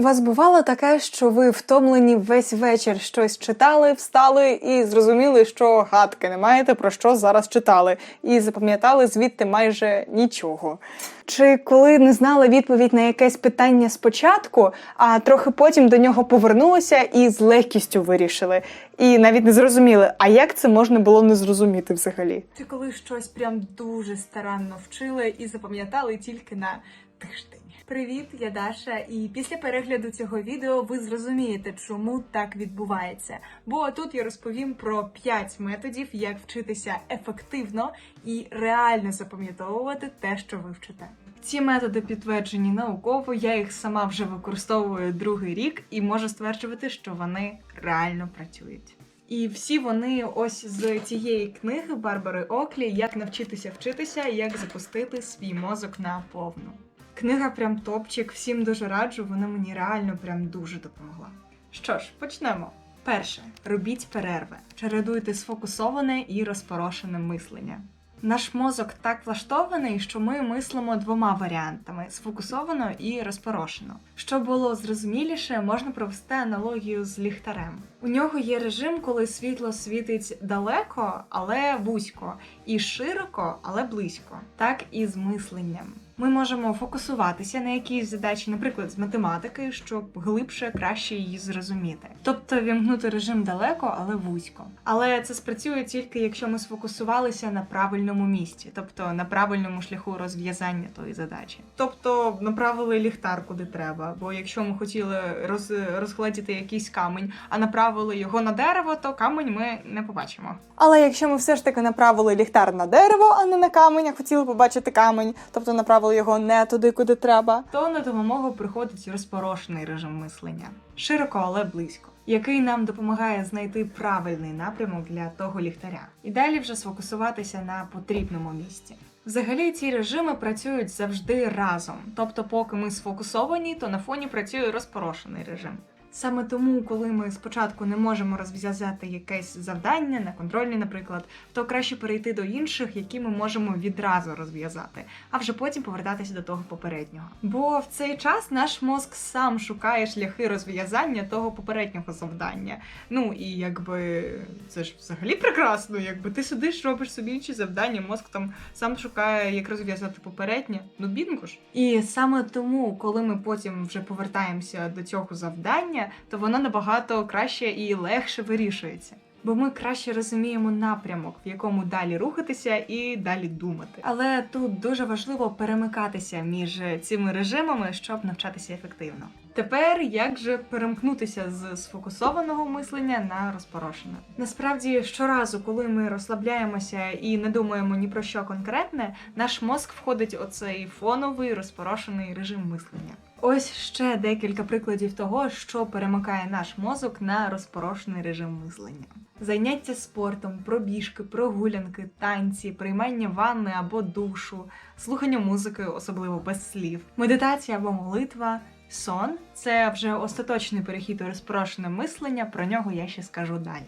Вас бувало таке, що ви втомлені весь вечір щось читали, встали і зрозуміли, що гадки не маєте про що зараз читали, і запам'ятали звідти майже нічого. Чи коли не знали відповідь на якесь питання спочатку, а трохи потім до нього повернулися і з легкістю вирішили, і навіть не зрозуміли, а як це можна було не зрозуміти взагалі? Чи коли щось прям дуже старанно вчили і запам'ятали тільки на тиждень? Привіт, я Даша, і після перегляду цього відео ви зрозумієте, чому так відбувається. Бо тут я розповім про 5 методів, як вчитися ефективно і реально запам'ятовувати те, що ви вчите. Ці методи підтверджені науково, я їх сама вже використовую другий рік і можу стверджувати, що вони реально працюють. І всі вони ось з цієї книги Барбари Оклі Як навчитися вчитися, як запустити свій мозок на повну. Книга прям топчик, всім дуже раджу, вона мені реально прям дуже допомогла. Що ж, почнемо. Перше, робіть перерви. Чередуйте сфокусоване і розпорошене мислення. Наш мозок так влаштований, що ми мислимо двома варіантами: сфокусовано і розпорошено. Щоб було зрозуміліше, можна провести аналогію з ліхтарем. У нього є режим, коли світло світить далеко, але вузько, і широко, але близько. Так і з мисленням. Ми можемо фокусуватися на якійсь задачі, наприклад, з математики, щоб глибше, краще її зрозуміти. Тобто вімкнути режим далеко, але вузько. Але це спрацює тільки якщо ми сфокусувалися на правильному місці, тобто на правильному шляху розв'язання тої задачі. Тобто направили ліхтар куди треба. Бо якщо ми хотіли роз, розгледіти якийсь камінь, а направили його на дерево, то камінь ми не побачимо. Але якщо ми все ж таки направили ліхтар на дерево, а не на камінь, а хотіли побачити камінь, тобто направили його не туди, куди треба. то на допомогу приходить розпорошений режим мислення, широко, але близько, який нам допомагає знайти правильний напрямок для того ліхтаря, і далі вже сфокусуватися на потрібному місці. Взагалі ці режими працюють завжди разом, тобто, поки ми сфокусовані, то на фоні працює розпорошений режим. Саме тому, коли ми спочатку не можемо розв'язати якесь завдання на контрольні, наприклад, то краще перейти до інших, які ми можемо відразу розв'язати, а вже потім повертатися до того попереднього. Бо в цей час наш мозк сам шукає шляхи розв'язання того попереднього завдання. Ну і якби це ж взагалі прекрасно, якби ти сидиш, робиш собі інші завдання, мозк там сам шукає, як розв'язати попереднє. Ну бінго ж. І саме тому, коли ми потім вже повертаємося до цього завдання, то воно набагато краще і легше вирішується. Бо ми краще розуміємо напрямок, в якому далі рухатися і далі думати. Але тут дуже важливо перемикатися між цими режимами, щоб навчатися ефективно. Тепер як же перемкнутися з сфокусованого мислення на розпорошене? Насправді, щоразу, коли ми розслабляємося і не думаємо ні про що конкретне, наш мозк входить у цей фоновий розпорошений режим мислення. Ось ще декілька прикладів того, що перемикає наш мозок на розпорошений режим мислення. Заняття спортом, пробіжки, прогулянки, танці, приймання ванни або душу, слухання музики, особливо без слів, медитація або молитва. Сон це вже остаточний перехід у розпорошене мислення. Про нього я ще скажу далі.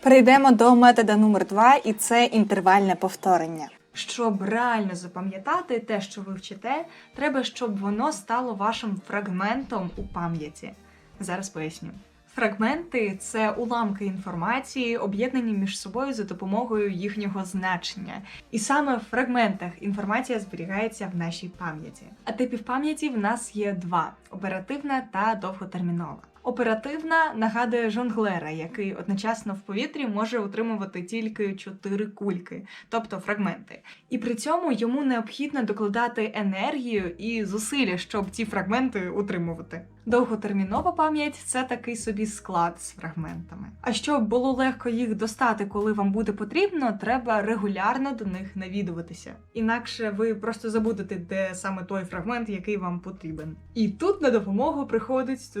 Перейдемо до метода номер два, і це інтервальне повторення. Щоб реально запам'ятати те, що ви вчите, треба, щоб воно стало вашим фрагментом у пам'яті. Зараз поясню. Фрагменти це уламки інформації, об'єднані між собою за допомогою їхнього значення. І саме в фрагментах інформація зберігається в нашій пам'яті. А типів пам'яті в нас є два: оперативна та довготермінова. Оперативна нагадує жонглера, який одночасно в повітрі може утримувати тільки чотири кульки, тобто фрагменти. І при цьому йому необхідно докладати енергію і зусилля, щоб ці фрагменти утримувати. Довготермінова пам'ять це такий собі склад з фрагментами. А щоб було легко їх достати, коли вам буде потрібно, треба регулярно до них навідуватися. Інакше ви просто забудете, де саме той фрагмент, який вам потрібен. І тут на допомогу приходить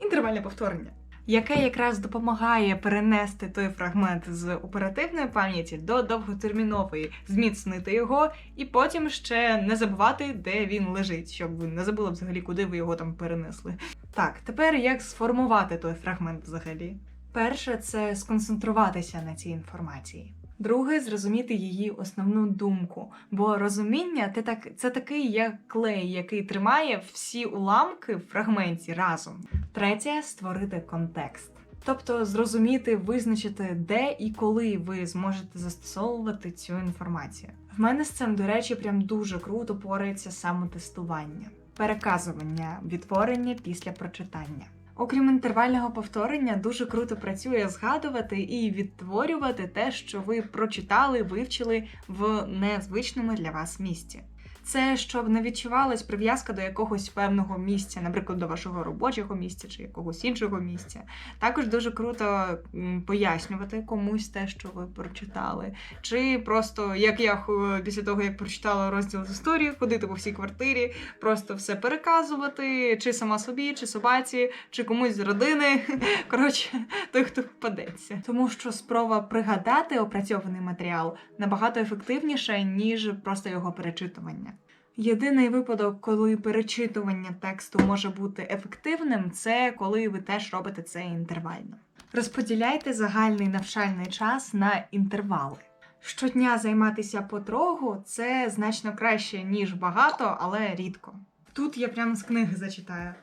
інтервальне повторення. Яке якраз допомагає перенести той фрагмент з оперативної пам'яті до довготермінової, зміцнити його, і потім ще не забувати, де він лежить, щоб ви не забули взагалі, куди ви його там перенесли. Так, тепер як сформувати той фрагмент взагалі? Перше, це сконцентруватися на цій інформації. Друге зрозуміти її основну думку. Бо розуміння це, так, це такий як клей, який тримає всі уламки в фрагменті разом. Третє створити контекст. Тобто зрозуміти, визначити, де і коли ви зможете застосовувати цю інформацію. В мене з цим, до речі, прям дуже круто порається самотестування, переказування, відтворення після прочитання. Окрім інтервального повторення, дуже круто працює згадувати і відтворювати те, що ви прочитали, вивчили в незвичному для вас місці. Це щоб не відчувалась прив'язка до якогось певного місця, наприклад, до вашого робочого місця чи якогось іншого місця. Також дуже круто пояснювати комусь те, що ви прочитали. Чи просто як я після того, як прочитала розділ з історії, ходити по всій квартирі, просто все переказувати, чи сама собі, чи собаці, чи комусь з родини. Коротше, той, хто впадеться. Тому що спроба пригадати опрацьований матеріал набагато ефективніша, ніж просто його перечитування. Єдиний випадок, коли перечитування тексту може бути ефективним, це коли ви теж робите це інтервально. Розподіляйте загальний навчальний час на інтервали. Щодня займатися потроху це значно краще, ніж багато, але рідко. Тут я прямо з книги зачитаю.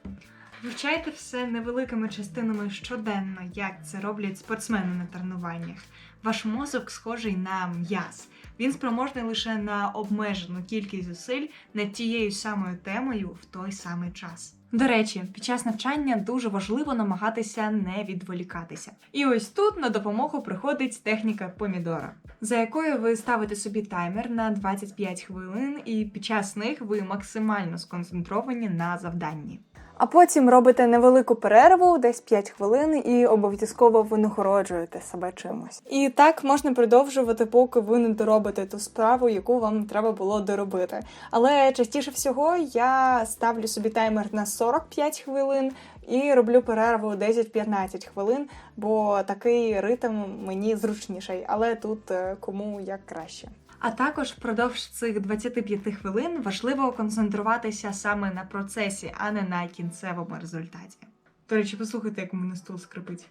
Вивчайте все невеликими частинами щоденно, як це роблять спортсмени на тренуваннях. Ваш мозок схожий на м'яз. Він спроможний лише на обмежену кількість зусиль над тією самою темою в той самий час. До речі, під час навчання дуже важливо намагатися не відволікатися. І ось тут на допомогу приходить техніка помідора, за якою ви ставите собі таймер на 25 хвилин, і під час них ви максимально сконцентровані на завданні. А потім робите невелику перерву, десь 5 хвилин, і обов'язково винагороджуєте себе чимось. І так можна продовжувати, поки ви не доробите ту справу, яку вам треба було доробити. Але частіше всього я ставлю собі таймер на 45 хвилин і роблю перерву 10-15 хвилин, бо такий ритм мені зручніший. Але тут е, кому як краще. А також впродовж цих 25 хвилин важливо концентруватися саме на процесі, а не на кінцевому результаті. До речі, послухайте, як у мене стул скрипить.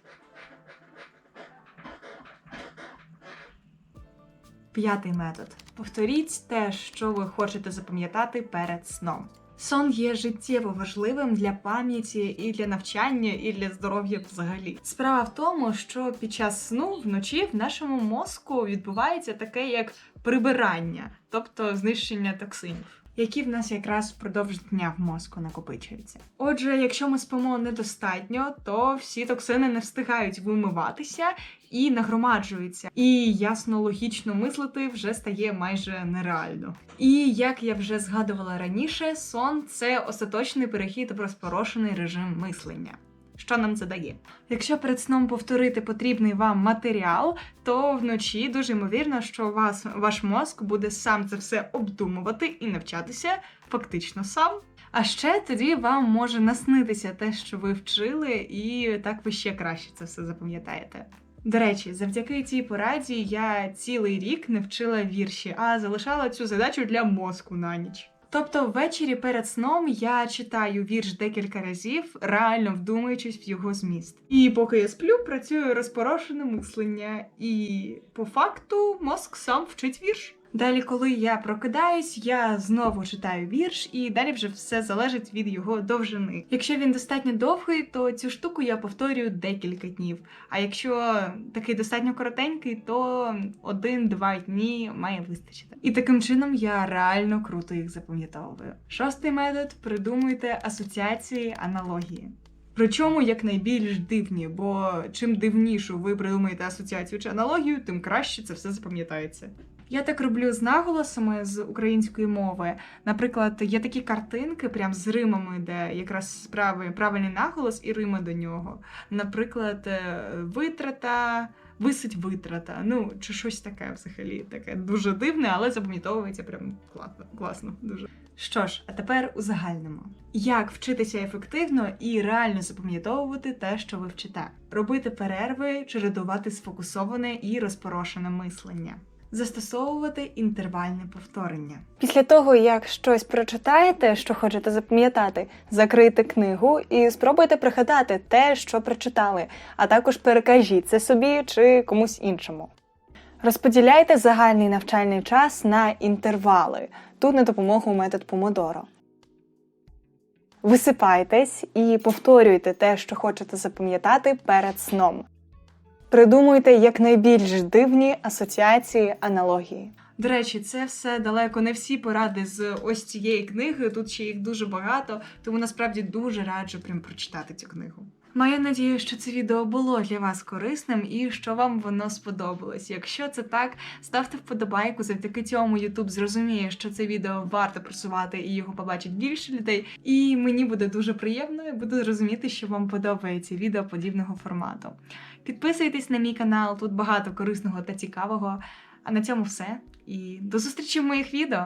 П'ятий метод. Повторіть те, що ви хочете запам'ятати перед сном. Сон є життєво важливим для пам'яті і для навчання, і для здоров'я взагалі. Справа в тому, що під час сну вночі в нашому мозку відбувається таке як прибирання, тобто знищення токсинів. Які в нас якраз впродовж дня в мозку накопичуються. Отже, якщо ми спимо недостатньо, то всі токсини не встигають вимиватися і нагромаджуються. І ясно логічно мислити вже стає майже нереально. І як я вже згадувала раніше, сон це остаточний перехід в розпорошений режим мислення. Що нам це дає? Якщо перед сном повторити потрібний вам матеріал, то вночі дуже ймовірно, що вас ваш мозк буде сам це все обдумувати і навчатися фактично сам. А ще тоді вам може наснитися те, що ви вчили, і так ви ще краще це все запам'ятаєте. До речі, завдяки цій пораді я цілий рік не вчила вірші, а залишала цю задачу для мозку на ніч. Тобто ввечері перед сном я читаю вірш декілька разів, реально вдумуючись в його зміст. І поки я сплю, працюю розпорошене мислення, і по факту мозк сам вчить вірш. Далі, коли я прокидаюсь, я знову читаю вірш, і далі вже все залежить від його довжини. Якщо він достатньо довгий, то цю штуку я повторюю декілька днів. А якщо такий достатньо коротенький, то один-два дні має вистачити. І таким чином я реально круто їх запам'ятовую. Шостий метод придумуйте асоціації, аналогії. Причому якнайбільш дивні, бо чим дивнішу ви придумаєте асоціацію чи аналогію, тим краще це все запам'ятається. Я так роблю з наголосами з української мови. Наприклад, є такі картинки, прям з римами, де якраз правильний наголос і рима до нього. Наприклад, е, витрата, висить витрата. Ну, чи щось таке взагалі, таке дуже дивне, але запам'ятовується прям класно, класно дуже. Що ж, а тепер узагальнимо. Як вчитися ефективно і реально запам'ятовувати те, що ви вчите, робити перерви, чередувати сфокусоване і розпорошене мислення, застосовувати інтервальне повторення. Після того, як щось прочитаєте, що хочете запам'ятати, закрийте книгу і спробуйте пригадати те, що прочитали, а також перекажіть це собі чи комусь іншому. Розподіляйте загальний навчальний час на інтервали. Тут на допомогу метод Помодоро. Висипайтесь і повторюйте те, що хочете запам'ятати перед сном. Придумуйте якнайбільш дивні асоціації, аналогії. До речі, це все далеко не всі поради з ось цієї книги. Тут ще їх дуже багато, тому насправді дуже раджу прям прочитати цю книгу. Маю надію, що це відео було для вас корисним і що вам воно сподобалось. Якщо це так, ставте вподобайку. Завдяки цьому YouTube зрозуміє, що це відео варто просувати і його побачить більше людей. І мені буде дуже приємно, і буду розуміти, що вам подобається відео подібного формату. Підписуйтесь на мій канал, тут багато корисного та цікавого. А на цьому все. І до зустрічі в моїх відео!